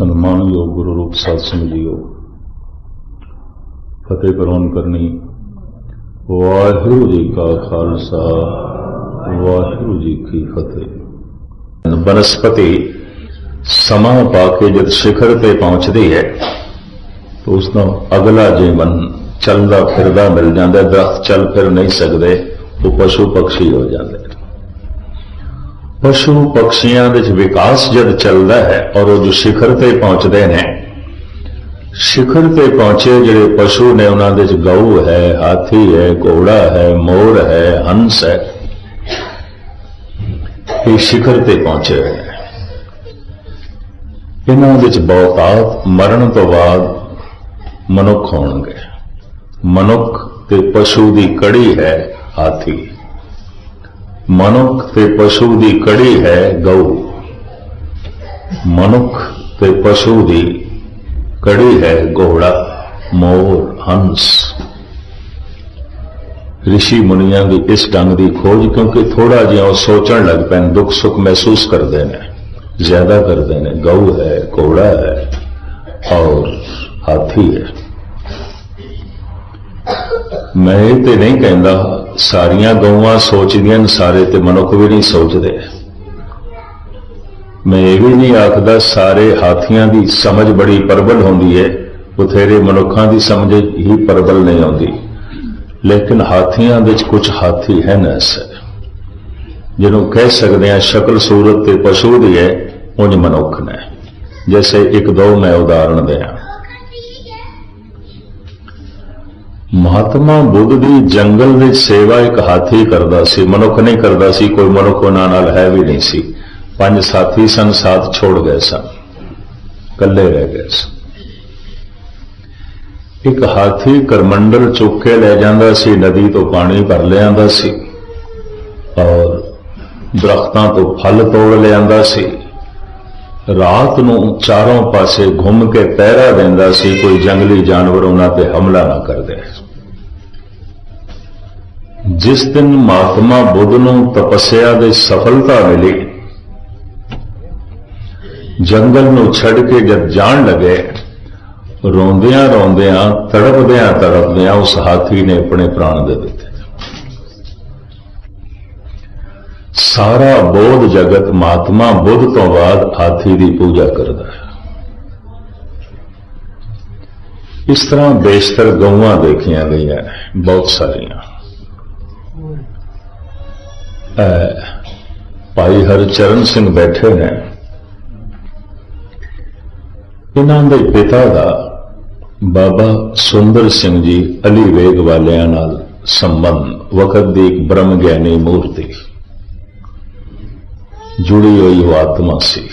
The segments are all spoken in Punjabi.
ਸਨਮਾਨਯੋਗ ਗੁਰੂ ਰੂਪ ਸਾਧ ਸਿੰਘ ਜੀਓ ਫਤਿਹ ਪ੍ਰਵਾਨ ਕਰਨੀ। ਵਾਹਿਗੁਰੂ ਜੀ ਕਾ ਖਾਲਸਾ, ਵਾਹਿਗੁਰੂ ਜੀ ਕੀ ਫਤਿਹ। ਬਨਸਪਤੀ ਸਮਾਂ ਪਾ ਕੇ ਜਦ ਸਿਖਰ ਤੇ ਪਹੁੰਚਦੀ ਹੈ, ਤਾਂ ਉਸ ਦਾ ਅਗਲਾ ਜੀਵਨ ਚੱਲਦਾ ਫਿਰਦਾ ਮਿਲ ਜਾਂਦਾ, ਦਰਖਤ ਚੱਲ ਫਿਰ ਨਹੀਂ ਸਕਦੇ, ਉਹ ਪਸ਼ੂ ਪਕਸ਼ੀ ਹੋ ਜਾਂਦੇ ਪਸ਼ੂ ਪਕਸ਼ੀਆਂ ਵਿੱਚ ਵਿਕਾਸ ਜਦ ਚੱਲਦਾ ਹੈ ਔਰ ਉਹ ਜੋ ਸਿਖਰ ਤੇ ਪਹੁੰਚਦੇ ਨੇ, ਸਿਖਰ ਤੇ ਪਹੁੰਚੇ ਜਿਹੜੇ ਪਸ਼ੂ ਨੇ ਉਹਨਾਂ ਦੇ ਵਿੱਚ ਗਊ ਹੈ, ਹਾਥੀ ਹੈ, ਘੋੜਾ ਹੈ, ਮੋਰ ਹੈ, ਹੰਸ ਹੈ, ਇਹ ਸਿਖਰ ਤੇ ਪਹੁੰਚੇ ਹੋਏ ਨੇ। ਇਹਨਾਂ ਵਿੱਚ ਬਹੁਤਾਤ ਮਰਨ ਤੋਂ ਬਾਅਦ ਮਨੁੱਖ ਹੋਣਗੇ। ਮਨੁੱਖ ਤੇ ਪਸ਼ੂ ਦੀ ਕੜੀ ਹੈ, ਹਾਥੀ। ਮਨੁੱਖ ਤੇ ਪਸ਼ੂ ਦੀ ਕੜੀ ਹੈ ਗਊ ਮਨੁੱਖ ਤੇ ਪਸ਼ੂ ਦੀ ਕੜੀ ਹੈ ਘੋੜਾ ਮੋਰ ਹੰਸ ਰਿਸ਼ੀ ਮੁਨੀਆਂ ਦੀ ਇਸ ਢੰਗ ਦੀ ਖੋਜ ਕਿਉਂਕਿ ਥੋੜਾ ਜਿਹਾ ਉਹ ਸੋਚਣ ਲੱਗ ਪੈਣ ਦੁੱਖ ਸੁੱਖ ਮਹਿਸੂਸ ਕਰਦੇ ਨੇ ਜ਼ਿਆਦਾ ਕਰਦੇ ਨੇ ਗਊ ਹੈ ਘੋੜਾ ਹੈ ਔਰ ਹਾਥੀ ਹੈ ਮੈਂ ਇਹ ਤੇ ਨਹੀਂ ਕਹਿੰਦਾ ਸਾਰੀਆਂ ਗਊਆਂ ਸੋਚਦੀਆਂ ਨੇ ਸਾਰੇ ਤੇ ਮਨੁੱਖ ਵੀ ਨਹੀਂ ਸੋਚਦੇ। ਮੈਂ ਇਹ ਵੀ ਨਹੀਂ ਆਖਦਾ ਸਾਰੇ ਹਾਥੀਆਂ ਦੀ ਸਮਝ ਬੜੀ ਪ੍ਰਬਲ ਹੁੰਦੀ ਹੈ ਬਥੇਰੇ ਮਨੁੱਖਾਂ ਦੀ ਸਮਝ ਹੀ ਪ੍ਰਬਲ ਨਹੀਂ ਆਉਂਦੀ। ਲੇਕਿਨ ਹਾਥੀਆਂ ਵਿੱਚ ਕੁਝ ਹਾਥੀ ਹੈ ਨਸ ਜਿਹਨੂੰ ਕਹਿ ਸਕਦੇ ਆ ਸ਼ਕਲ ਸੂਰਤ ਤੇ ਪਸ਼ੂ ਦੀ ਹੈ ਉਂਝ ਮਨੁੱਖ ਨੇ। ਜੈਸੇ ਇੱਕ ਦੋ ਮੈਂ ਉਦਾਹਰਣ ਦਿਆਂ। ਮਹਾਤਮਾ ਬੁੱਧ ਦੀ ਜੰਗਲ ਵਿੱਚ ਸੇਵਾ ਇੱਕ ਹਾਥੀ ਕਰਦਾ ਸੀ, ਮਨੁੱਖ ਨਹੀਂ ਕਰਦਾ ਸੀ, ਕੋਈ ਮਨੁੱਖ ਉਹਨਾਂ ਨਾਲ ਹੈ ਵੀ ਨਹੀਂ ਸੀ। ਪੰਜ ਸਾਥੀ ਸਨ, ਸਾਥ ਛੋੜ ਗਏ ਸਨ, ਇਕੱਲੇ ਰਹਿ ਗਏ ਸਨ। ਇੱਕ ਹਾਥੀ ਕਰਮੰਡਲ ਚੁੱਕ ਕੇ ਲੈ ਜਾਂਦਾ ਸੀ, ਨਦੀ ਤੋਂ ਪਾਣੀ ਭਰ ਲਿਆਂਦਾ ਸੀ ਔਰ ਦਰਖਤਾਂ ਤੋਂ ਫਲ ਤੋੜ ਲਿਆਂਦਾ ਸੀ। ਰਾਤ ਨੂੰ ਚਾਰੋਂ ਪਾਸੇ ਘੁੰਮ ਕੇ ਪਹਿਰਾ ਦਿੰਦਾ ਸੀ, ਕੋਈ ਜੰਗਲੀ ਜਾਨਵਰ ਉਹਨਾਂ ਤੇ ਹਮਲਾ ਨਾ ਕਰਦੇ। ਜਿਸ ਦਿਨ ਮਹਾਤਮਾ ਬੁੱਧ ਨੂੰ ਤਪੱਸਿਆ ਦੇ ਸਫਲਤਾ ਮਿਲੀ, ਜੰਗਲ ਨੂੰ ਛੱਡ ਕੇ ਜਦ ਜਾਣ ਲੱਗੇ ਰੋਂਦਿਆਂ ਰੋਂਦਿਆਂ ਤੜਪਦਿਆਂ ਤੜਪਦਿਆਂ ਉਸ ਹਾਥੀ ਨੇ ਆਪਣੇ ਪ੍ਰਾਣ ਦੇ ਦਿੱਤੇ। ਸਾਰਾ ਬੋਧ ਜਗਤ ਮਹਾਤਮਾ ਬੁੱਧ ਤੋਂ ਬਾਅਦ ਹਾਥੀ ਦੀ ਪੂਜਾ ਕਰਦਾ ਹੈ। ਇਸ ਤਰ੍ਹਾਂ ਬੇਸ਼ਤਰ ਗਊਆਂ ਦੇਖੀਆਂ ਗਈਆਂ ਬਹੁਤ ਸਾਰੀਆਂ। ਭਾਈ ਹਰਚਰਨ ਸਿੰਘ ਬੈਠੇ ਨੇ। ਇਹਨਾਂ ਦੇ ਪਿਤਾ ਦਾ ਬਾਬਾ ਸੁੰਦਰ ਸਿੰਘ ਜੀ ਅਲੀ ਵੇਗ ਵਾਲਿਆਂ ਨਾਲ ਸੰਬੰਧ, ਵਕਤ ਦੀ ਇੱਕ ਬ੍ਰਹਮ ਗਿਆਨੀ ਮੂਰਤੀ। ਜੁੜੀ ਹੋਈ ਉਹ ਆਤਮਾ ਸੀ।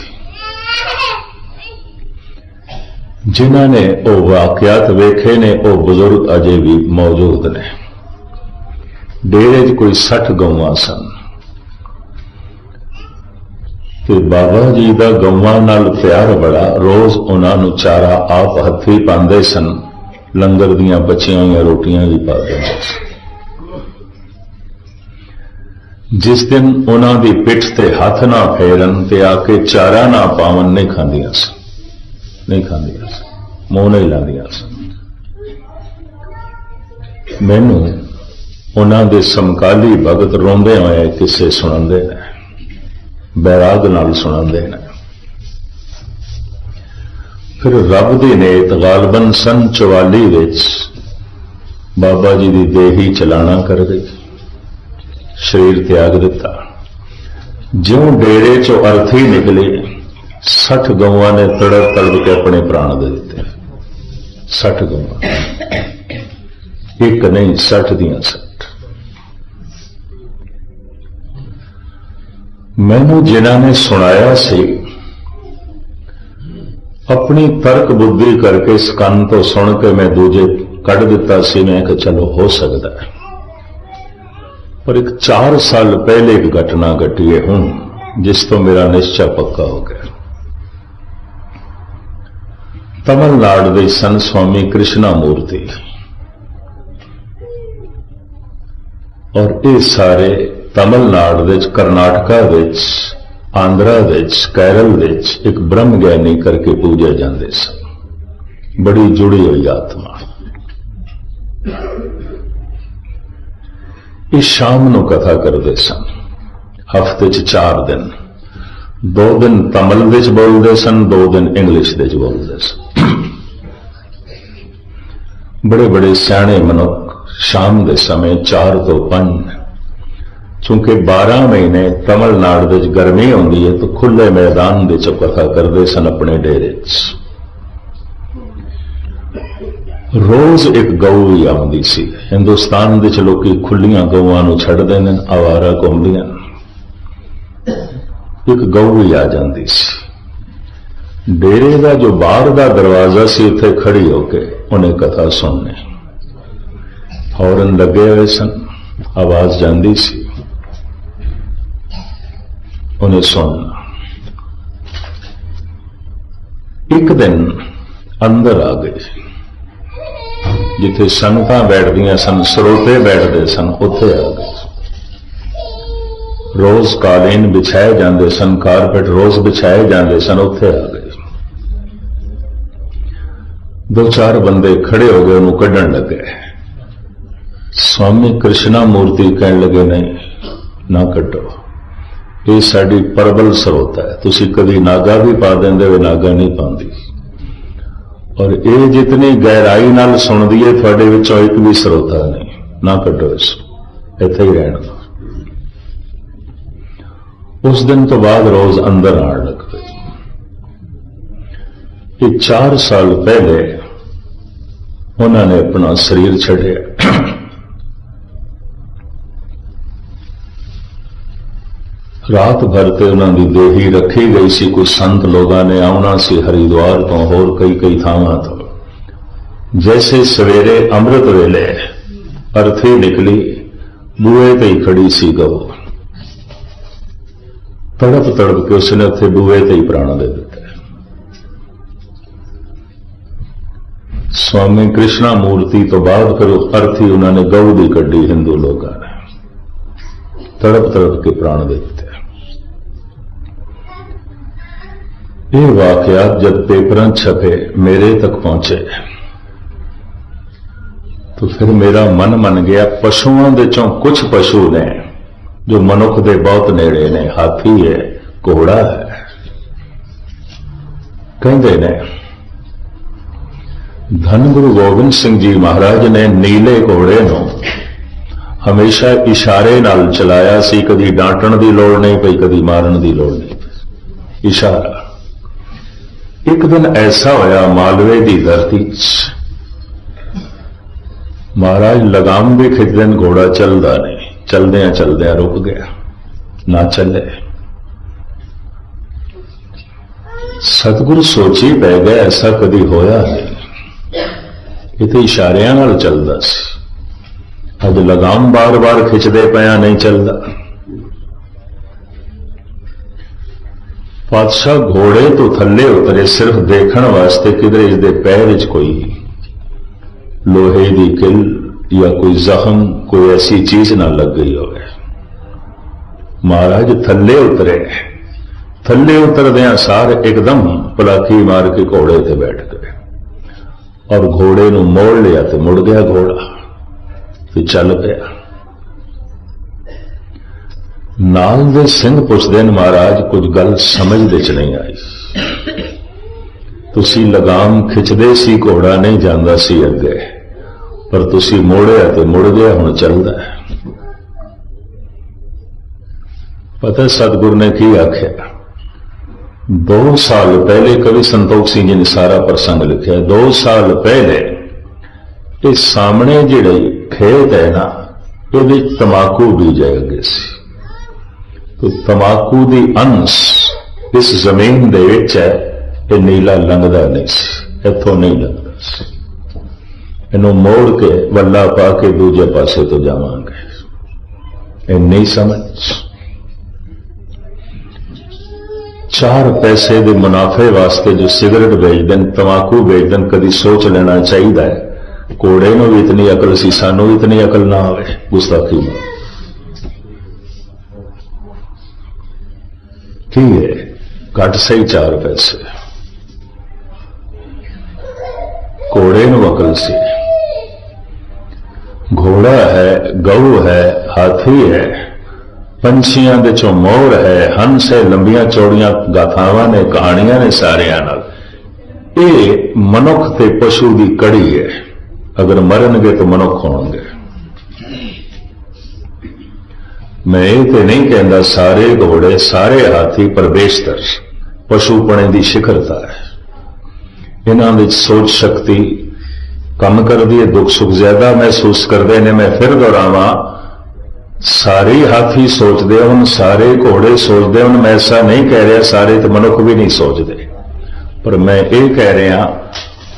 ਜਿਨ੍ਹਾਂ ਨੇ ਉਹ ਵਾਕਿਆਤ ਵੇਖੇ ਨੇ, ਉਹ ਬਜ਼ੁਰਗ ਅਜੇ ਵੀ ਮੌਜੂਦ ਨੇ। ਡੇਰੇ 'ਚ ਕੋਈ 60 ਗਊਆਂ ਸਨ। ਤੇ ਬਾਬਾ ਜੀ ਦਾ ਗਊਆਂ ਨਾਲ ਪਿਆਰ ਬੜਾ, ਰੋਜ਼ ਉਹਨਾਂ ਨੂੰ ਚਾਰਾ ਆਪ ਹੱਥੀ ਪਾਉਂਦੇ ਸਨ। ਲੰਗਰ ਦੀਆਂ ਬਚੀਆਂ ਹੋਈਆਂ ਰੋਟੀਆਂ ਵੀ ਪਾ ਦਿੰਦੇ ਸਨ। ਜਿਸ ਦਿਨ ਉਹਨਾਂ ਦੀ ਪਿੱਠ ਤੇ ਹੱਥ ਨਾ ਫੇਰਨ ਤੇ ਆ ਕੇ ਚਾਰਾ ਨਾ ਪਾਵਨ, ਨਹੀਂ ਖਾਂਦੀਆਂ ਸੀ ਨਹੀਂ ਖਾਂਦੀਆਂ ਸੀ ਮੂੰਹ ਨਹੀਂ ਲਾਉਂਦੀਆਂ ਸੀ ਮੈਨੂੰ ਉਹਨਾਂ ਦੇ ਸਮਕਾਲੀ ਭਗਤ ਰੋਂਦੇ ਹੋਏ ਕਿਸੇ ਸੁਣਾਉਂਦੇ ਨੇ, ਬੈਰਾਗ ਨਾਲ ਸੁਣਾਉਂਦੇ ਨੇ। ਫਿਰ ਰੱਬ ਦੀ ਨੇਤ ਗਾਲਬਨ ਸਨ 44 ਵਿੱਚ ਬਾਬਾ ਜੀ ਦੀ ਦੇਹੀ ਚਲਾਣਾ ਕਰ ਗਈ ਸਰੀਰ ਤਿਆਗ ਦਿੱਤਾ। ਜਿਉਂ ਡੇਰੇ ਚੋਂ ਅਰਥੀ ਨਿਕਲੇ 60 ਗਊਆਂ ਨੇ ਤੜਪ ਤੜਪ ਕੇ ਆਪਣੇ ਪ੍ਰਾਣ ਦੇ ਦਿੱਤੇ। 60 ਗਊਆਂ। ਇੱਕ ਨਹੀਂ 60 ਦੀਆਂ 60 ਮੈਨੂੰ ਜਿਨ੍ਹਾਂ ਨੇ ਸੁਣਾਇਆ ਸੀ, ਆਪਣੀ ਤਰਕ ਬੁੱਧੀ ਕਰਕੇ ਇਸ ਤੋਂ ਸੁਣ ਕੇ ਮੈਂ ਦੂਜੇ ਕੱਢ ਦਿੱਤਾ ਸੀ। ਮੈਂ ਕਿ ਚਲੋ, ਹੋ ਸਕਦਾ ਹੈ। ਪਰ ਇੱਕ 4 ਸਾਲ ਪਹਿਲੇ ਇੱਕ ਘਟਨਾ ਘਟੀ ਹੈ ਹੁਣ, ਜਿਸ ਤੋਂ ਮੇਰਾ ਨਿਸ਼ਚਾ ਪੱਕਾ ਹੋ ਗਿਆ। ਤਮਿਲਨਾਡੂ ਦੇ ਸੰਤ ਸਵਾਮੀ ਕ੍ਰਿਸ਼ਨਾ ਮੂਰਤੀ ਔਰ ਇਹ ਸਾਰੇ ਤਮਿਲਨਾਡੂ ਵਿੱਚ, ਕਰਨਾਟਕਾ ਵਿੱਚ, ਆਂਧਰਾ ਵਿੱਚ, ਕੇਰਲ ਵਿੱਚ ਇੱਕ ਬ੍ਰਹਮ ਗਿਆਨੀ ਕਰਕੇ ਪੂਜੇ ਜਾਂਦੇ ਸਨ। ਬੜੀ ਜੁੜੀ ਹੋਈ ਆਤਮਾ। ਇਹ ਸ਼ਾਮ ਨੂੰ ਕਥਾ ਕਰਦੇ ਸਨ। ਹਫ਼ਤੇ 'ਚ 4 ਦਿਨ। ਦੋ ਦਿਨ ਤਮਿਲ ਵਿੱਚ ਬੋਲਦੇ ਸਨ, ਦੋ ਦਿਨ ਇੰਗਲਿਸ਼ ਵਿੱਚ ਬੋਲਦੇ ਸਨ। ਬੜੇ ਬੜੇ ਸਿਆਣੇ ਮਨੁੱਖ ਸ਼ਾਮ ਦੇ ਸਮੇਂ 4 ਤੋਂ 5 ਕਿਉਂਕਿ 12 ਮਹੀਨੇ ਤਮਿਲਨਾਡੂ ਵਿੱਚ ਗਰਮੀ ਹੁੰਦੀ ਹੈ ਤਾਂ ਖੁੱਲੇ ਮੈਦਾਨ ਵਿੱਚ ਕਥਾ ਕਰਦੇ ਸਨ ਆਪਣੇ ਡੇਰੇ 'ਚ। ਰੋਜ਼ ਇੱਕ ਗਊ ਹੀ ਆਉਂਦੀ ਸੀ। ਹਿੰਦੁਸਤਾਨ ਵਿੱਚ ਲੋਕੀ ਖੁੱਲੀਆਂ ਗਊਆਂ ਨੂੰ ਛੱਡਦੇ ਨੇ, ਆਵਾਰਾ ਘੁੰਮਦੀਆਂ ਇੱਕ ਗਊ ਹੀ ਆ ਜਾਂਦੀ ਸੀ। ਡੇਰੇ ਦਾ ਜੋ ਬਾਹਰ ਦਾ ਦਰਵਾਜ਼ਾ ਸੀ, ਉੱਥੇ ਖੜੀ ਹੋ ਕੇ ਉਹਨੇ ਕਥਾ ਸੁਣਨੀ। ਹੌਰਨ ਲੱਗੇ ਹੋਏ ਸਨ, ਆਵਾਜ਼ ਜਾਂਦੀ ਸੀ। ਉਹਨੇ ਸੁਣਨਾ। ਇੱਕ ਦਿਨ ਅੰਦਰ ਆ ਗਏ। ਜਿੱਥੇ ਸੰਗਤਾਂ ਬੈਠਦੀਆਂ ਸਨ, ਸਰੋਤੇ ਬੈਠਦੇ ਸਨ, ਉੱਥੇ ਆ ਗਏ ਰੋਜ਼ ਕਾਲੀਨ ਵਿਛਾਏ ਜਾਂਦੇ ਸਨ, ਕਾਰਪੇਟ ਰੋਜ਼ ਵਿਛਾਏ ਜਾਂਦੇ ਸਨ, ਉੱਥੇ ਆ ਗਏ ਦੋ ਚਾਰ ਬੰਦੇ ਖੜੇ ਹੋ ਗਏ, ਉਹਨੂੰ ਕੱਢਣ ਲੱਗੇ। ਸਵਾਮੀ ਕ੍ਰਿਸ਼ਨਾ ਮੂਰਤੀ ਕਹਿਣ ਲੱਗੇ, ਨਹੀਂ, ਨਾ ਕੱਢੋ। ਇਹ ਸਾਡੀ ਪਰਬਲ ਸਰੋਤ ਹੈ। ਤੁਸੀਂ ਕਦੀ ਨਾਗਾ ਵੀ ਪਾ ਦਿੰਦੇ ਹੋ, ਨਾਗਾ ਨਹੀਂ ਪਾਉਂਦੀ। ਔਰ ਇਹ ਜਿਤਨੀ ਗਹਿਰਾਈ ਨਾਲ ਸੁਣਦੀ ਹੈ, ਤੁਹਾਡੇ ਵਿੱਚੋਂ ਇੱਕ ਵੀ ਸਰੋਤਾ ਨਹੀਂ। ਨਾ ਕੱਢੋ ਇਸ ਇੱਥੇ ਹੀ ਰਹਿਣ ਉਸ ਦਿਨ ਤੋਂ ਬਾਅਦ ਰੋਜ਼ ਅੰਦਰ ਆਣ ਲੱਗ ਪਏ ਇਹ 4 ਸਾਲ ਪਹਿਲੇ ਉਹਨਾਂ ਨੇ ਆਪਣਾ ਸਰੀਰ ਛੱਡਿਆ। ਰਾਤ ਭਰ ਤੇ ਉਹਨਾਂ ਦੀ ਦੇਹੀ ਰੱਖੀ ਗਈ ਸੀ। ਕੋਈ ਸੰਤ ਲੋਕਾਂ ਨੇ ਆਉਣਾ ਸੀ ਹਰਿਦੁਆਰ ਤੋਂ, ਹੋਰ ਕਈ ਕਈ ਥਾਵਾਂ ਤੋਂ। ਜੈਸੇ ਸਵੇਰੇ ਅੰਮ੍ਰਿਤ ਵੇਲੇ ਅਰਥੀ ਨਿਕਲੀ, ਬੂਹੇ ਤੇ ਹੀ ਖੜੀ ਸੀ ਗਊ। ਤੜਪ ਤੜਪ ਕੇ ਉਸਨੇ ਉੱਥੇ ਬੂਹੇ ਤੇ ਹੀ ਪ੍ਰਾਣ ਦੇ ਦਿੱਤਾ। ਸਵਾਮੀ ਕ੍ਰਿਸ਼ਨਾ ਮੂਰਤੀ ਤੋਂ ਬਾਅਦ ਫਿਰ ਅਰਥੀ ਉਹਨਾਂ ਨੇ ਗਊ ਦੀ ਕੱਢੀ, ਹਿੰਦੂ ਲੋਕਾਂ ਨੇ। ਤੜਪ ਤੜਪ ਕੇ ਪ੍ਰਾਣ ਦੇ ਦਿੱਤੇ। ਇਹ ਵਾਕਿਆਤ ਜਦ ਪੇਪਰਾਂ ਛਪੇ, ਮੇਰੇ ਤੱਕ ਪਹੁੰਚੇ। ਤਾਂ ਫਿਰ ਮੇਰਾ ਮਨ ਮੰਨ ਗਿਆ, ਪਸ਼ੂਆਂ ਦੇ ਚੋਂ ਕੁਝ ਪਸ਼ੂ ਨੇ, ਜੋ ਮਨੁੱਖ ਦੇ ਬਹੁਤ ਨੇੜੇ ਨੇ, ਹਾਥੀ ਹੈ, ਘੋੜਾ ਹੈ। ਕਹਿੰਦੇ ਨੇ ਧੰਨ ਗੁਰੂ ਗੋਬਿੰਦ ਸਿੰਘ ਜੀ ਮਹਾਰਾਜ ਨੇ ਨੀਲੇ ਘੋੜੇ ਨੂੰ ਹਮੇਸ਼ਾ ਇਸ਼ਾਰੇ ਨਾਲ ਚਲਾਇਆ ਸੀ, ਕਦੀ ਡਾਂਟਣ ਦੀ ਲੋੜ ਨਹੀਂ ਪਈ, ਕਦੀ ਮਾਰਨ ਦੀ ਲੋੜ ਨਹੀਂ ਇਸ਼ਾਰਾ। ਇੱਕ ਦਿਨ ਐਸਾ ਹੋਇਆ, ਮਾਲਵੇ ਦੀ ਧਰਤੀ 'ਚ। ਮਹਾਰਾਜ ਲਗਾਮ ਵੀ ਖਿੱਚਦੇ ਨੇ ਘੋੜਾ ਚੱਲਦਾ ਨਹੀਂ। ਚਲਦਿਆਂ ਚਲਦਿਆਂ ਰੁਕ ਗਿਆ। ਨਾ ਚੱਲੇ। ਸਤਿਗੁਰੂ ਸੋਚੀ ਪੈ ਗਿਆ, ਐਸਾ ਕਦੀ ਹੋਇਆ ਨਹੀਂ। ਇਹ ਤੇ ਇਸ਼ਾਰਿਆਂ ਨਾਲ ਚੱਲਦਾ ਸੀ। ਅੱਜ ਲਗਾਮ ਬਾਰ-ਬਾਰ ਖਿੱਚਦੇ ਪਿਆ, ਨਹੀਂ ਚੱਲਦਾ। ਪਾਤਸ਼ਾਹ ਘੋੜੇ ਤੋਂ ਥੱਲੇ ਉਤਰੇ ਸਿਰਫ ਦੇਖਣ ਵਾਸਤੇ ਕਿਧਰੇ ਇਸ ਦੇ ਪੈਰ ਵਿੱਚ ਕੋਈ ਲੋਹੇ ਦੀ ਕਿਲ ਜਾਂ ਕੋਈ ਜ਼ਖਮ, ਕੋਈ ਐਸੀ ਚੀਜ਼ ਨਾ ਲੱਗ ਗਈ ਹੋਵੇ। ਮਹਾਰਾਜ ਥੱਲੇ ਉਤਰੇ। ਥੱਲੇ ਉਤਰਦਿਆਂ ਸਾਰ ਇੱਕਦਮ ਪਲਾਕੀ ਮਾਰ ਕੇ ਘੋੜੇ ਤੇ ਬੈਠ ਗਏ। ਔਰ ਘੋੜੇ ਨੂੰ ਮੋੜ ਲਿਆ ਤੇ ਮੁੜ ਗਿਆ ਘੋੜਾ ਤੇ ਚੱਲ ਪਿਆ। ਨਾਲ ਦੇ ਸਿੰਘ ਪੁੱਛਦੇ ਨੇ ਮਹਾਰਾਜ, ਕੁਝ ਗੱਲ ਸਮਝ ਦੇ ਚ ਨਹੀਂ ਆਈ। ਤੁਸੀਂ ਲਗਾਮ ਖਿੱਚਦੇ ਸੀ, ਘੋੜਾ ਨਹੀਂ ਜਾਂਦਾ ਸੀ ਅੱਗੇ। ਪਰ ਤੁਸੀਂ ਮੋੜਿਆ ਤੇ ਮੁੜ ਗਿਆ, ਹੁਣ ਚੱਲਦਾ ਹੈ। ਪਤਾ ਸਤਿਗੁਰ ਨੇ ਕੀ ਆਖਿਆ? ਦੋ ਸਾਲ ਪਹਿਲੇ ਕਵੀ ਸੰਤੋਖ ਸਿੰਘ ਜੀ ਨੇ ਸਾਰਾ ਪ੍ਰਸੰਗ ਲਿਖਿਆ। ਦੋ ਸਾਲ ਪਹਿਲੇ ਇਹ ਸਾਹਮਣੇ ਜਿਹੜੇ ਖੇਤ ਹੈ ਨਾ ਇਹਦੇ ਵਿੱਚ ਤਮਾਕੂ ਬੀਜਿਆ ਗਏ ਸੀ। ਤੋ ਤਮਾਕੂ ਦੀ ਅੰਸ਼, ਇਸ ਜ਼ਮੀਨ ਦੇ ਵਿੱਚ ਹੈ, ਇਹ ਨੀਲਾ ਲੰਘਦਾ ਨਹੀਂ ਸੀ, ਇੱਥੋਂ ਨਹੀਂ ਲੰਘਦਾ ਸੀ। ਇਹਨੂੰ ਮੋੜ ਕੇ ਵੱਲਾ ਪਾ ਕੇ ਦੂਜੇ ਪਾਸੇ ਤੋਂ ਜਾਵਾਂਗੇ। ਇਹ ਨਹੀਂ ਸਮਝ। ਚਾਰ ਪੈਸੇ ਦੇ ਮੁਨਾਫੇ ਵਾਸਤੇ ਜੋ ਸਿਗਰਟ ਵੇਚਦੇ ਨੇ, ਤਮਾਕੂ ਵੇਚਦੇ ਨੇ, ਕਦੀ ਸੋਚ ਲੈਣਾ ਚਾਹੀਦਾ ਹੈ ਕੋੜੇ ਨੂੰ ਵੀ ਇਤਨੀ ਅਕਲ ਸੀ, ਸਾਨੂੰ ਵੀ ਇਤਨੀ ਅਕਲ ਨਾ ਆਵੇ, ਗੁਸਤਾਖੀ ਨਾਲ ਕੀ ਹੈ। ਘੱਟ ਸਹੀ 4 ਪੈਸੇ। ਘੋੜੇ ਨੂੰ ਅਕਲ ਸੀ। ਘੋੜਾ ਹੈ, ਗਊ ਹੈ, ਹਾਥੀ ਹੈ। ਪੰਛੀਆਂ ਦੇ ਚੋਂ ਮੋਰ ਹੈ। ਹੰਸ ਹੈ, ਲੰਬੀਆਂ ਚੌੜੀਆਂ ਗਾਥਾਵਾਂ ਨੇ, ਕਹਾਣੀਆਂ ਨੇ ਸਾਰਿਆਂ ਨਾਲ। ਇਹ ਮਨੁੱਖ ਤੇ ਪਸ਼ੂ ਦੀ ਕੜੀ ਹੈ। ਅਗਰ ਮਰਨਗੇ ਤਾਂ ਮਨੁੱਖ ਹੋਣਗੇ। ਮੈਂ ਇਹ ਤੇ ਨਹੀਂ ਕਹਿੰਦਾ ਸਾਰੇ ਘੋੜੇ, ਸਾਰੇ ਹਾਥੀ ਪਰਵੇਸ਼ਤਰ ਪਸ਼ੂਪਣੇ ਦੀ ਸਿਖਰਤਾ ਹੈ। ਇਹਨਾਂ ਵਿੱਚ ਸੋਚ ਸ਼ਕਤੀ, ਕੰਮ ਕਰਦੀ ਹੈ, ਦੁੱਖ ਸੁੱਖ ਜ਼ਿਆਦਾ ਮਹਿਸੂਸ ਕਰਦੇ ਨੇ, ਮੈਂ ਫਿਰ ਦੁਹਰਾਵਾਂ, ਸਾਰੇ ਹਾਥੀ ਸੋਚਦੇ ਹਨ ਸਾਰੇ ਘੋੜੇ ਸੋਚਦੇ ਹਨ ਮੈਂ ਐਸਾ ਨਹੀਂ ਕਹਿ ਰਿਹਾ, ਸਾਰੇ ਤੇ ਮਨੁੱਖ ਵੀ ਨਹੀਂ ਸੋਚਦੇ। ਪਰ ਮੈਂ ਇਹ ਕਹਿ ਰਿਹਾ,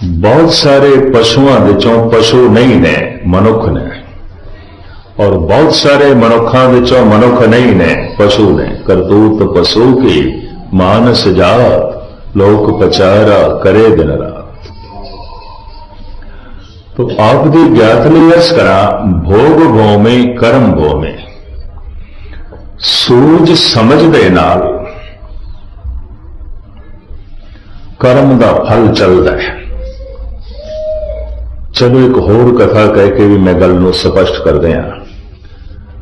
ਬਹੁਤ ਸਾਰੇ ਪਸ਼ੂਆਂ ਵਿੱਚੋਂ ਪਸ਼ੂ ਨਹੀਂ ਨੇ, ਮਨੁੱਖ ਨੇ। ਔਰ ਬਹੁਤ ਸਾਰੇ ਮਨੁੱਖਾਂ ਵਿੱਚੋਂ ਮਨੁੱਖ ਨਹੀਂ ਨੇ ਪਸ਼ੂ ਨੇ ਕਰਤੂਤ ਪਸ਼ੂ ਕੀ ਮਾਨਸ ਜਾਤ ਲੋਕ ਪਚਾਰਾ ਕਰੇ ਦਿਨ ਰਾਤ तो आप दी ज्ञात ਲਈ ਅਰਸ ਕਰਾਂ ਭੋਗ ਭੋਮੇ ਕਰਮ ਭੋਮੇ ਸੂਝ ਸਮਝ ਦੇ ਨਾਲ ਕਰਮ ਦਾ ਫਲ ਚੱਲਦਾ ਹੈ ਚਲੋ ਇੱਕ ਹੋਰ ਕਥਾ ਕਹਿ ਕੇ ਵੀ ਮੈਂ ਗੱਲ ਨੂੰ ਸਪਸ਼ਟ ਕਰਦੇ ਹਾਂ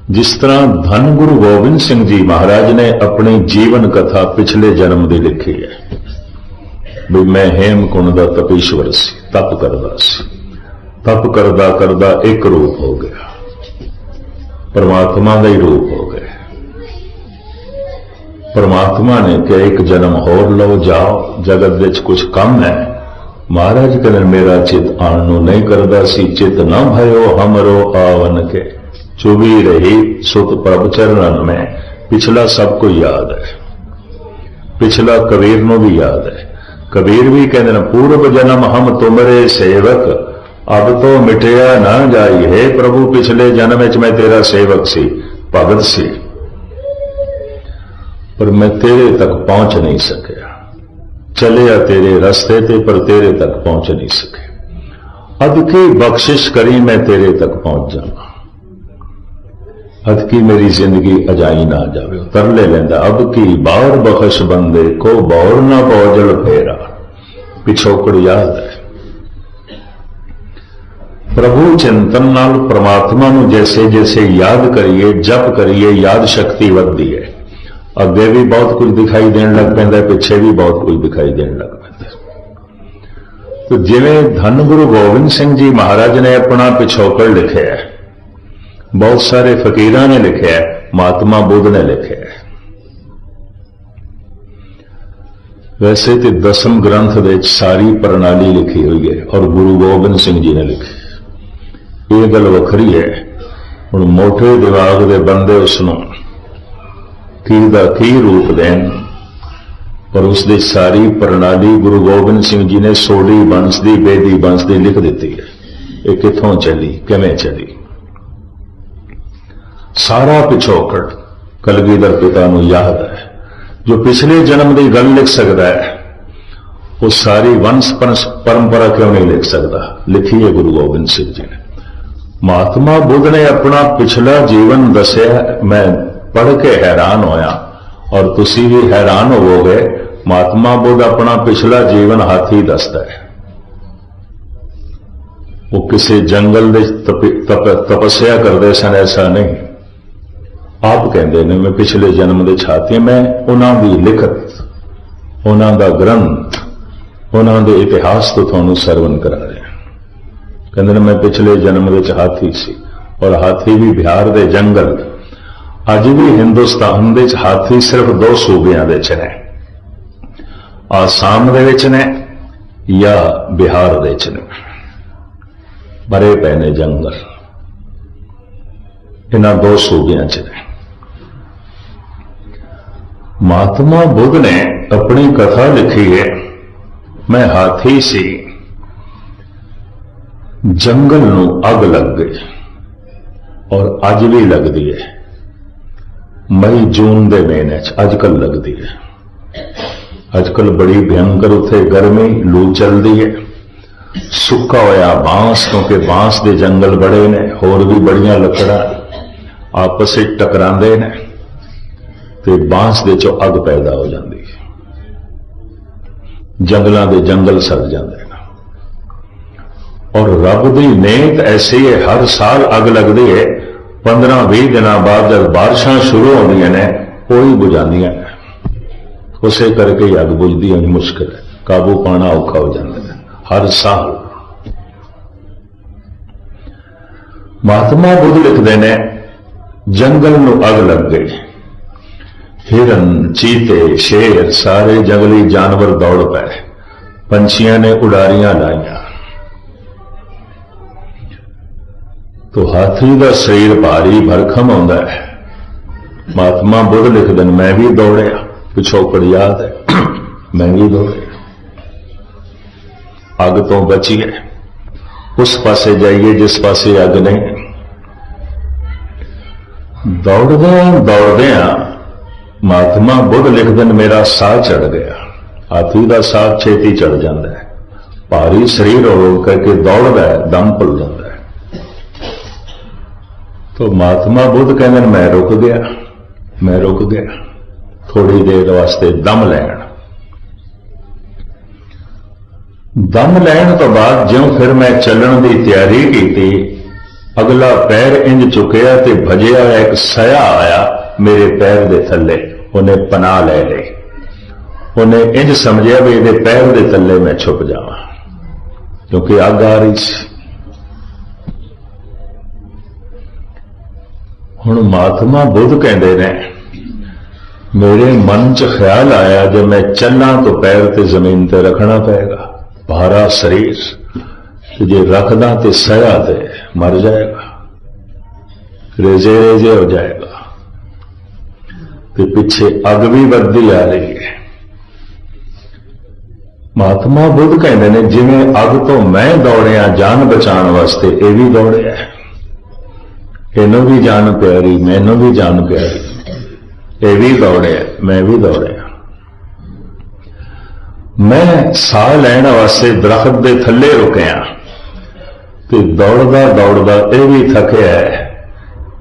ਜਿਸ ਤਰ੍ਹਾਂ ਧੰਨ ਗੁਰੂ ਗੋਬਿੰਦ ਸਿੰਘ ਜੀ ਮਹਾਰਾਜ ਨੇ ਆਪਣੀ ਜੀਵਨ ਕਥਾ ਪਿਛਲੇ ਜਨਮ ਦੀ ਲਿਖੀ ਹੈ। ਵੀ ਮੈਂ ਹੇਮਕੁੰਡ ਦਾ ਤਪੀਸ਼ਵਰ ਸੀ, ਤਪ ਕਰਦਾ ਸੀ। ਤਪ ਕਰਦਾ ਕਰਦਾ ਇੱਕ ਰੂਪ ਹੋ ਗਿਆ। ਪਰਮਾਤਮਾ ਦਾ ਹੀ ਰੂਪ ਹੋ ਗਿਆ। ਪਰਮਾਤਮਾ ਨੇ ਕਿ ਇੱਕ ਜਨਮ ਹੋਰ ਲਓ, ਜਾਓ, ਜਗਤ ਵਿੱਚ ਕੁਝ ਕੰਮ ਹੈ। ਮਹਾਰਾਜ ਕਹਿੰਦੇ ਮੇਰਾ ਚਿਤ ਆਣ ਨੂੰ ਨਹੀਂ ਕਰਦਾ ਸੀ, ਚਿਤ ਨਾ ਭਇਓ, ਹਮਰੋ ਆਵਨ ਕੇ। ਚੁਬੀ ਰਹੀ ਸੁਤ ਪ੍ਰਭ ਚਰਨਨ ਮੈਂ ਪਿਛਲਾ ਸਭ ਕੁਝ ਯਾਦ ਹੈ ਪਿਛਲਾ ਕਬੀਰ ਨੂੰ ਵੀ ਯਾਦ ਹੈ ਕਬੀਰ ਵੀ ਕਹਿੰਦੇ ਨੇ ਪੂਰਬ ਜਨਮ ਹਮ ਤੁਮਰੇ ਸੇਵਕ ਅਬ ਤੋਂ ਮਿਟਿਆ ਨਾ ਜਾਈ ਹੈ ਪ੍ਰਭੂ ਪਿਛਲੇ ਜਨਮ ਵਿੱਚ ਮੈਂ ਤੇਰਾ ਸੇਵਕ ਸੀ ਭਗਤ ਸੀ ਪਰ ਮੈਂ ਤੇਰੇ ਤੱਕ ਪਹੁੰਚ ਨਹੀਂ ਸਕਿਆ ਚਲਿਆ ਤੇਰੇ ਰਸਤੇ ਤੇ ਪਰ ਤੇਰੇ ਤੱਕ ਪਹੁੰਚ ਨਹੀਂ ਸਕਿਆ ਅਦ ਕੀ ਬਖਸ਼ਿਸ਼ ਕਰੀ ਮੈਂ ਤੇਰੇ ਤੱਕ ਪਹੁੰਚ ਜਾਵਾਂ ਅਦ ਕੀ ਮੇਰੀ ਜ਼ਿੰਦਗੀ ਅਜਾਈ ਨਾ ਜਾਵੇ ਤਰਲੇ ਲੈਂਦਾ ਅਬ ਕੀ ਬਾਰ ਬਖਸ਼ ਬੰਦੇ ਕੋ ਬੌਰ ਨਾ ਬੋਜਲ ਫੇਰਾ ਪਿਛੋਕੜ ਯਾਦ ਹੈ ਪ੍ਰਭੂ ਚਿੰਤਨ ਨਾਲ ਪ੍ਰਮਾਤਮਾ ਨੂੰ ਜੈਸੇ ਜੈਸੇ ਯਾਦ ਕਰੀਏ ਜਪ ਕਰੀਏ ਯਾਦ ਸ਼ਕਤੀ ਵੱਧਦੀ ਹੈ ਅੱਗੇ ਵੀ ਬਹੁਤ ਕੁਝ ਦਿਖਾਈ ਦੇਣ ਲੱਗ ਪੈਂਦਾ ਹੈ, ਪਿੱਛੇ ਵੀ ਬਹੁਤ ਕੁਝ ਦਿਖਾਈ ਦੇਣ ਲੱਗ ਪੈਂਦਾ ਹੈ। ਤੇ ਜਿਵੇਂ ਧੰਨ ਗੁਰੂ ਗੋਬਿੰਦ ਸਿੰਘ ਜੀ ਮਹਾਰਾਜ ਨੇ ਆਪਣਾ ਪਿਛੋਕੜ ਲਿਖਿਆ ਹੈ ਬਹੁਤ ਸਾਰੇ ਫਕੀਰਾਂ ਨੇ ਲਿਖਿਆ ਮਹਾਤਮਾ ਬੁੱਧ ਨੇ ਲਿਖਿਆ ਵੈਸੇ ਤੇ ਦਸਮ ਗ੍ਰੰਥ ਦੇ ਵਿੱਚ ਸਾਰੀ ਪ੍ਰਣਾਲੀ ਲਿਖੀ ਹੋਈ ਹੈ ਔਰ ਗੁਰੂ ਗੋਬਿੰਦ ਸਿੰਘ ਜੀ ਨੇ ਲਿਖੀ ਇਹ ਗੱਲ ਵੱਖਰੀ ਹੈ। ਹੁਣ ਮੋਟੇ ਦਿਮਾਗ ਦੇ ਬੰਦੇ ਉਸ ਨੂੰ ਕੀ ਦਾ ਕੀ ਰੂਪ ਦੇਣ, ਪਰ ਉਸ ਦੀ ਸਾਰੀ ਪ੍ਰਣਾਲੀ ਗੁਰੂ ਗੋਬਿੰਦ ਸਿੰਘ ਜੀ ਨੇ ਸੋਢੀ ਬੰਸ ਦੀ ਬੇਦੀ ਬੰਸ ਦੀ ਲਿਖ ਦਿੱਤੀ ਹੈ। ਇਹ ਕਿੱਥੋਂ ਚੱਲੀ, ਕਿਵੇਂ ਚੱਲੀ? ਸਾਰਾ ਪਿਛੋਕੜ ਕਲਗੀਧਰ ਪਿਤਾ ਨੂੰ ਯਾਦ ਹੈ, ਜੋ ਪਿਛਲੇ ਜਨਮ ਦੀ ਗੱਲ ਲਿਖ ਸਕਦਾ ਹੈ, ਉਹ ਸਾਰੀ ਵੰਸ਼ ਪਰਸ- ਪਰੰਪਰਾ ਕਿਉਂ ਨਹੀਂ ਲਿਖ ਸਕਦਾ? ਲਿਖੀ ਹੈ ਗੁਰੂ ਗੋਬਿੰਦ ਸਿੰਘ ਜੀ ਨੇ। ਮਹਾਤਮਾ ਬੁੱਧ ਨੇ ਆਪਣਾ ਪਿਛਲਾ ਜੀਵਨ ਦੱਸਿਆ, ਮੈਂ ਪੜ੍ਹ ਕੇ ਹੈਰਾਨ ਹੋਇਆ ਔਰ ਤੁਸੀਂ ਵੀ ਹੈਰਾਨ ਹੋਵੋਗੇ, ਮਹਾਤਮਾ ਬੁੱਧ ਆਪਣਾ ਪਿਛਲਾ ਜੀਵਨ ਹਾਥੀ ਦੱਸਦਾ ਹੈ। ਉਹ ਕਿਸੇ ਜੰਗਲ ਦੇ ਤਪ- ਤਪ- ਤਪੱਸਿਆ ਕਰਦੇ ਸਨ, ਐਸਾ ਨਹੀਂ। ਆਪ ਕਹਿੰਦੇ ਨੇ, ਮੈਂ ਪਿਛਲੇ ਜਨਮ ਦੇ ਛਾਤੀ ਮੈਂ ਉਹਨਾਂ ਦੀ ਲਿਖਤ, ਉਹਨਾਂ ਦਾ ਗ੍ਰੰਥ, ਉਹਨਾਂ ਦੇ ਇਤਿਹਾਸ ਤੋਂ ਤੁਹਾਨੂੰ ਸਰਵਨ ਕਰਾ ਰਿਹਾ ਕਹਿੰਦੇ ਨੇ, ਮੈਂ ਪਿਛਲੇ ਜਨਮ ਵਿੱਚ ਹਾਥੀ ਸੀ ਔਰ ਹਾਥੀ ਵੀ ਬਿਹਾਰ ਦੇ ਜੰਗਲ ਅੱਜ ਵੀ ਹਿੰਦੁਸਤਾਨ ਦੇ ਵਿੱਚ ਹਾਥੀ ਸਿਰਫ ਦੋ ਸੂਬਿਆਂ ਦੇ ਵਿੱਚ ਨੇ। ਆਸਾਮ ਦੇ ਵਿੱਚ ਨੇ ਜਾਂ ਬਿਹਾਰ ਦੇ ਵਿੱਚ ਨੇ। ਬਰੇ ਪਏ ਨੇ ਜੰਗਲ। ਇਹਨਾਂ ਦੋ ਸੂਬਿਆਂ 'ਚ ਨੇ। ਮਹਾਤਮਾ ਬੁੱਧ ਨੇ ਆਪਣੀ ਕਥਾ ਲਿਖੀ ਹੈ। ਮੈਂ ਹਾਥੀ ਸੀ। ਜੰਗਲ ਨੂੰ ਅੱਗ ਲੱਗ ਗਈ ਔਰ ਅੱਜ ਵੀ ਲੱਗਦੀ ਹੈ। ਮਈ ਜੂਨ ਦੇ ਮਹੀਨੇ 'ਚ ਅੱਜ ਕੱਲ ਲੱਗਦੀ ਹੈ। ਅੱਜ ਕੱਲ ਬੜੀ ਭਿਆਨਕ ਉੱਥੇ ਗਰਮੀ, ਲੂ ਚੱਲਦੀ ਹੈ। ਸੁੱਕਾ ਹੋਇਆ ਬਾਂਸ, ਕਿਉਂਕਿ ਬਾਂਸ ਦੇ ਜੰਗਲ ਬੜੇ ਨੇ, ਹੋਰ ਵੀ ਬੜੀਆਂ ਲੱਕੜਾਂ ਆਪਸ ਵਿੱਚ ਟਕਰਾਉਂਦੇ ਨੇ। ਤੇ ਬਾਂਸ ਦੇ ਚੋਂ ਅੱਗ ਪੈਦਾ ਹੋ ਜਾਂਦੀ ਹੈ। ਜੰਗਲਾਂ ਦੇ ਜੰਗਲ ਸੜ ਜਾਂਦੇ ਨੇ। ਔਰ ਰੱਬ ਦੀ ਨੇਤ ਐਸੀ ਹੈ, ਹਰ ਸਾਲ ਅੱਗ ਲੱਗਦੀ ਹੈ। 15-20 ਦਿਨਾਂ ਬਾਅਦ ਜਦ ਬਾਰਿਸ਼ਾਂ ਸ਼ੁਰੂ ਹੁੰਦੀਆਂ ਨੇ, ਕੋਈ ਬੁਝਾਉਂਦੀਆਂ ਨੇ। ਉਸੇ ਕਰਕੇ ਅੱਗ ਬੁਝਦੀ ਹੋਣੀ ਮੁਸ਼ਕਲ ਹੈ। ਕਾਬੂ ਪਾਣਾ ਔਖਾ ਹੋ ਜਾਂਦਾ ਹੈ। ਹਰ ਸਾਲ। ਮਹਾਤਮਾ ਬੁੱਧ ਲਿਖਦੇ ਨੇ, ਜੰਗਲ ਨੂੰ ਅੱਗ ਲੱਗ ਗਈ। ਹਿਰਨ, ਚੀਤੇ, ਸ਼ੇਰ, ਸਾਰੇ ਜੰਗਲੀ ਜਾਨਵਰ ਦੌੜ ਪਏ। ਪੰਛੀਆਂ ਨੇ ਉਡਾਰੀਆਂ ਲਾਈਆਂ। ਤੋ ਹਾਥੀ ਦਾ ਸਰੀਰ ਭਾਰੀ ਭਰਖਮ ਆਉਂਦਾ ਹੈ। ਮਹਾਤਮਾ ਬੁੱਧ ਲਿਖਦੇ ਨੇ, ਮੈਂ ਵੀ ਦੌੜਿਆ। ਪਿਛੋਕੜ ਯਾਦ ਹੈ, ਮੈਂ ਵੀ ਦੌੜਿਆ। ਅੱਗ ਤੋਂ ਬਚੀਏ। ਉਸ ਪਾਸੇ ਜਾਈਏ ਜਿਸ ਪਾਸੇ ਅੱਗ ਨਹੀਂ। ਦੌੜਦਿਆਂ ਦੌੜਦਿਆਂ ਮਹਾਤਮਾ ਬੁੱਧ ਲਿਖਦੇ ਨੇ ਮੇਰਾ ਸਾਹ ਚੜ ਗਿਆ। ਹਾਥੀ ਦਾ ਸਾਹ ਛੇਤੀ ਚੜ ਜਾਂਦਾ ਹੈ। ਭਾਰੀ ਸਰੀਰ ਹੋ ਕਰਕੇ ਦੌੜਦਾ ਹੈ, ਦਮ ਭੁੱਲ ਜਾਂਦਾ ਹੈ। ਤੋ ਮਹਾਤਮਾ ਬੁੱਧ ਕਹਿੰਦੇ ਨੇ ਮੈਂ ਰੁਕ ਗਿਆ, ਮੈਂ ਰੁਕ ਗਿਆ। ਥੋੜੀ ਦੇਰ ਵਾਸਤੇ ਦਮ ਲੈਣ। ਦਮ ਲੈਣ ਤੋਂ ਬਾਅਦ ਜਿਉਂ ਫਿਰ ਮੈਂ ਚੱਲਣ ਦੀ ਤਿਆਰੀ ਕੀਤੀ, ਅਗਲਾ ਪੈਰ ਇੰਜ ਚੁੱਕਿਆ ਤੇ ਭਜਿਆ ਹੋਇਆ ਇੱਕ ਸਿਆ ਆਇਆ। ਮੇਰੇ ਪੈਰ ਦੇ ਥੱਲੇ, ਉਹਨੇ ਪਨਾਹ ਲੈ ਲਈ। ਉਹਨੇ ਇੰਜ ਸਮਝਿਆ ਵੀ ਇਹਦੇ ਪੈਰ ਦੇ ਥੱਲੇ ਮੈਂ ਛੁਪ ਜਾਵਾਂ, ਕਿਉਂਕਿ ਅੱਗ ਆ ਰਹੀ ਸੀ। ਹੁਣ ਮਹਾਤਮਾ ਬੁੱਧ ਕਹਿੰਦੇ ਨੇ, ਮੇਰੇ ਮਨ 'ਚ ਖਿਆਲ ਆਇਆ ਜੇ ਮੈਂ ਚੱਲਾਂ ਤਾਂ ਪੈਰ ਤੇ ਜ਼ਮੀਨ ਤੇ ਰੱਖਣਾ ਪਏਗਾ, ਭਾਰਾ ਸਰੀਰ, ਤੇ ਜੇ ਰੱਖਦਾ ਤੇ ਸਹਿਆ ਤੇ ਮਰ ਜਾਏਗਾ। ਰੇਜੇ ਰੇਜੇ ਹੋ ਜਾਏਗਾ। ਤੇ ਪਿੱਛੇ ਅੱਗ ਵੀ ਵੱਧਦੀ ਆ ਰਹੀ ਹੈ। ਮਹਾਤਮਾ ਬੁੱਧ ਕਹਿੰਦੇ ਨੇ, ਜਿਵੇਂ ਅੱਗ ਤੋਂ ਮੈਂ ਦੌੜਿਆ ਜਾਨ ਬਚਾਉਣ ਵਾਸਤੇ, ਇਹ ਵੀ ਦੌੜਿਆ ਇਹਨੂੰ ਵੀ ਜਾਨ ਪਿਆਰੀ, ਮੈਨੂੰ ਵੀ ਜਾਨ ਪਿਆਰੀ। ਇਹ ਵੀ ਦੌੜਿਆ, ਮੈਂ ਵੀ ਦੌੜਿਆ। ਮੈਂ ਸਾਹ ਲੈਣ ਵਾਸਤੇ ਦਰਖਤ ਦੇ ਥੱਲੇ ਰੁਕਿਆ। ਤੇ ਦੌੜਦਾ ਦੌੜਦਾ ਇਹ ਵੀ ਥੱਕਿਆ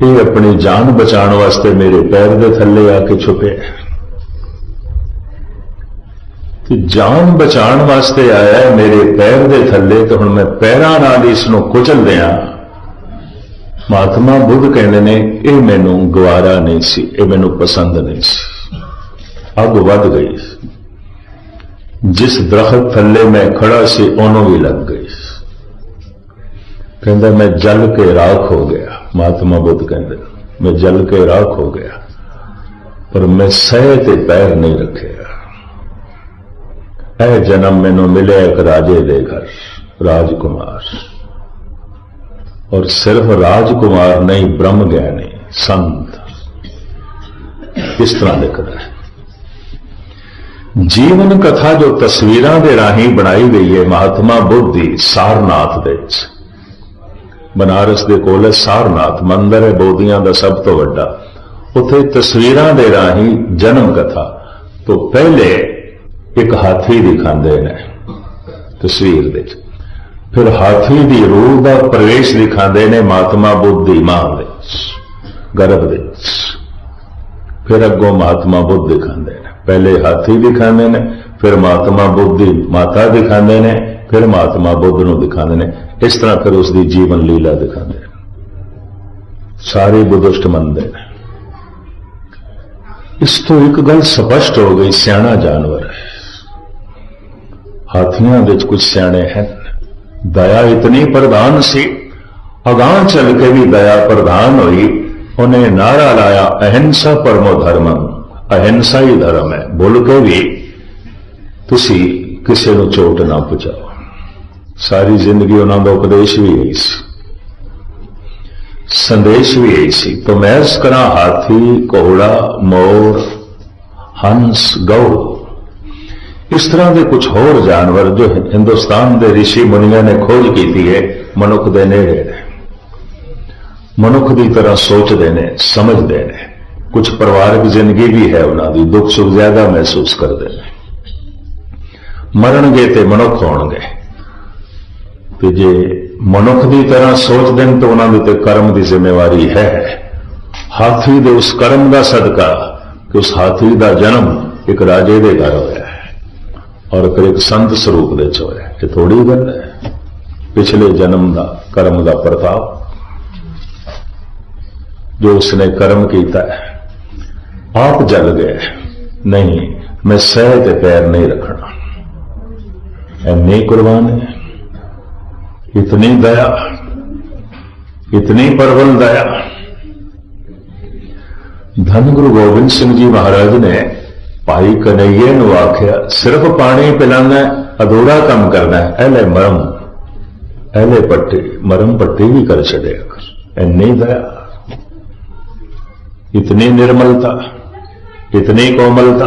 ਇਹ ਆਪਣੀ ਜਾਨ ਬਚਾਉਣ ਵਾਸਤੇ ਮੇਰੇ ਪੈਰ ਦੇ ਥੱਲੇ ਆ ਕੇ ਛੁਪਿਆ ਤੇ ਜਾਨ ਬਚਾਉਣ ਵਾਸਤੇ ਆਇਆ ਮੇਰੇ ਪੈਰ ਦੇ ਥੱਲੇ, ਤੇ ਹੁਣ ਮੈਂ ਪੈਰਾਂ ਨਾਲ ਇਸ ਨੂੰ ਕੁਚਲ ਦਿਆਂ ਮਹਾਤਮਾ ਬੁੱਧ ਕਹਿੰਦੇ ਨੇ, ਇਹ ਮੈਨੂੰ ਗਵਾਰਾ ਨਹੀਂ ਸੀ, ਇਹ ਮੈਨੂੰ ਪਸੰਦ ਨਹੀਂ ਸੀ। ਅੱਗ ਵੱਧ ਗਈ। ਜਿਸ ਦਰਖਤ ਥੱਲੇ ਮੈਂ ਖੜਾ ਸੀ, ਉਹਨੂੰ ਵੀ ਲੱਗ ਗਈ। ਕਹਿੰਦਾ, ਮੈਂ ਜਲ ਕੇ ਰਾਖ ਹੋ ਗਿਆ। ਮਹਾਤਮਾ ਬੁੱਧ ਕਹਿੰਦੇ, ਮੈਂ ਜਲ ਕੇ ਰਾਖ ਹੋ ਗਿਆ, ਪਰ ਮੈਂ ਸਹਿ ਤੇ ਪੈਰ ਨਹੀਂ ਰੱਖਿਆ। ਇਹ ਜਨਮ ਮੈਨੂੰ ਮਿਲਿਆ ਇੱਕ ਰਾਜੇ ਦੇ ਘਰ, ਰਾਜਕੁਮਾਰ। ਔਰ ਸਿਰਫ ਰਾਜਕੁਮਾਰ ਨਹੀਂ, ਬ੍ਰਹਮ ਗਿਆਨੀ, ਸੰਤ। ਇਸ ਤਰ੍ਹਾਂ ਲਿਖਦਾ ਹੈ। ਜੀਵਨ ਕਥਾ ਜੋ ਤਸਵੀਰਾਂ ਦੇ ਰਾਹੀਂ ਬਣਾਈ ਗਈ ਹੈ ਮਹਾਤਮਾ ਬੁੱਧ ਦੀ ਸਾਰਨਾਥ ਦੇ ਵਿੱਚ ਬਨਾਰਸ ਦੇ ਕੋਲ ਹੈ, ਸਾਰਨਾਥ, ਮੰਦਰ ਹੈ, ਬੋਧੀਆਂ ਦਾ ਸਭ ਤੋਂ ਵੱਡਾ। ਉੱਥੇ ਤਸਵੀਰਾਂ ਦੇ ਰਾਹੀਂ ਜਨਮ ਕਥਾ ਤੋਂ ਪਹਿਲੇ ਇੱਕ ਹਾਥੀ ਦਿਖਾਉਂਦੇ ਨੇ ਤਸਵੀਰ ਦੇ ਵਿੱਚ। ਫਿਰ ਹਾਥੀ ਦੀ ਰੂਹ ਦਾ ਪ੍ਰਵੇਸ਼ ਦਿਖਾਉਂਦੇ ਨੇ ਮਹਾਤਮਾ ਬੁੱਧ ਦੀ ਮਾਂ ਵਿੱਚ, ਗਰਭ ਦੇ ਫਿਰ ਅੱਗੋਂ ਮਹਾਤਮਾ ਬੁੱਧ ਦਿਖਾਉਂਦੇ ਨੇ। ਪਹਿਲੇ ਹਾਥੀ ਦਿਖਾਉਂਦੇ ਨੇ, ਫਿਰ ਮਹਾਤਮਾ ਬੁੱਧ ਦੀ ਮਾਤਾ ਦਿਖਾਉਂਦੇ ਨੇ ਫਿਰ ਮਹਾਤਮਾ ਬੁੱਧ ਨੂੰ ਦਿਖਾਉਂਦੇ ਨੇ? ਇਸ ਤਰ੍ਹਾਂ ਫਿਰ ਉਸ ਦੀ ਜੀਵਨ ਲੀਲਾ ਦਿਖਾਉਂਦੇ ਨੇ। ਸਾਰੇ ਬੁੱਧਿਸਟ ਮੰਨਦੇ ਨੇ। ਇਸ ਤੋਂ ਇੱਕ ਗੱਲ ਸਪਸ਼ਟ ਹੋ ਗਈ, ਸਿਆਣਾ ਜਾਨਵਰ ਹੈ। ਹਾਥੀਆਂ ਵਿੱਚ ਕੁਝ ਸਿਆਣੇ ਹਨ। ਦਇਆ ਇਤਨੀ ਪ੍ਰਧਾਨ ਸੀ। ਅਗਾਹ ਚੱਲ ਕੇ ਵੀ ਦਇਆ ਪ੍ਰਧਾਨ ਹੋਈ। ਉਹਨੇ ਨਾਰਾ ਲਾਇਆ, ਅਹਿੰਸਾ ਪਰਮੋ ਧਰਮਮ ਅਹਿੰਸਾ ਹੀ ਧਰਮ ਹੈ। ਬੋਲ ਕੇ ਵੀ ਤੁਸੀਂ ਕਿਸੇ ਨੂੰ ਚੋਟ ਨਾ ਪਹੁੰਚਾਓ ਸਾਰੀ ਜ਼ਿੰਦਗੀ ਉਹਨਾਂ ਦਾ ਉਪਦੇਸ਼ ਵੀ ਇਹੀ ਸੀ। ਸੰਦੇਸ਼ ਵੀ ਇਹੀ ਸੀ ਤੋਂ ਮੈਂ ਇਸ ਕਰਾਂ ਹਾਥੀ ਕੋਹੜਾ ਮੋਰ, ਹੰਸ, ਗਊ। ਇਸ ਤਰ੍ਹਾਂ ਦੇ ਕੁਝ ਹੋਰ ਜਾਨਵਰ ਜੋ ਹਿੰਦੁਸਤਾਨ ਦੇ ઋષਿ ਮੁਨੀਆਂ ਨੇ ਖੋਜ ਕੀਤੀ ਹੈ, ਮਨੁੱਖ ਦੇ ਨੇੜੇ ਨੇ। ਮਨੁੱਖ ਦੀ ਤਰ੍ਹਾਂ ਸੋਚਦੇ ਨੇ, ਸਮਝਦੇ ਨੇ। ਕੁਝ ਪਰਿਵਾਰਕ ਜ਼ਿੰਦਗੀ ਵੀ ਹੈ ਉਹਨਾਂ ਦੀ ਦੁੱਖ ਸੁੱਖ ਜ਼ਿਆਦਾ ਮਹਿਸੂਸ ਕਰਦੇ ਨੇ। ਮਰਨਗੇ ਤੇ ਮਨੁੱਖ ਹੋਣਗੇ। ਤੇ ਜੇ ਮਨੁੱਖ ਦੀ ਤਰ੍ਹਾਂ ਸੋਚਦੇ ਨੇ ਤਾਂ ਉਹਨਾਂ ਦੇ ਤੇ ਕਰਮ ਦੀ ਜ਼ਿੰਮੇਵਾਰੀ ਹੈ। ਹਾਥੀ ਦੇ ਉਸ ਕਰਮ ਦਾ ਸਦਕਾ ਕਿ ਉਸ ਹਾਥੀ ਦਾ ਜਨਮ ਇੱਕ ਰਾਜੇ ਦੇ ਘਰ ਹੋਇਆ ਔਰ ਫਿਰ ਇੱਕ ਸੰਤ ਸਰੂਪ ਦੇ ਚ ਹੋਇਆ ਇਹ ਥੋੜੀ ਗੱਲ ਹੈ। ਪਿਛਲੇ ਜਨਮ ਦਾ, ਕਰਮ ਦਾ ਪ੍ਰਤਾਪ ਜੋ ਉਸਨੇ ਕਰਮ ਕੀਤਾ ਹੈ, ਆਪ ਜਲ ਗਿਆ ਨਹੀਂ, ਮੈਂ ਸਹਿ ਤੇ ਪੈਰ ਨਹੀਂ ਰੱਖਣਾ। ਐਨੇ ਕੁਰਬਾਨ। ਹੈ ਇਤਨੀ ਦਇਆ ਇਤਨੀ ਪਰਵਲ ਦਇਆ ਧੰਨ ਗੁਰੂ ਗੋਬਿੰਦ ਸਿੰਘ ਜੀ ਮਹਾਰਾਜ ਨੇ ਭਾਈ ਕਨਈਏ ਨੂੰ ਆਖਿਆ ਸਿਰਫ ਪਾਣੀ ਪਿਲਾਣਾ ਹੈ, ਅਧੂਰਾ ਕੰਮ ਕਰਨਾ ਹੈ ਐਲੇ ਮਰਮ ਐਲੇ ਪੱਟੀ ਮਰਮ ਪੱਟੀ ਵੀ ਕਰ ਛੱਡਿਆ ਕਰ ਐਨੀ ਦਇਆ इतनी निर्मलता इतनी कोमलता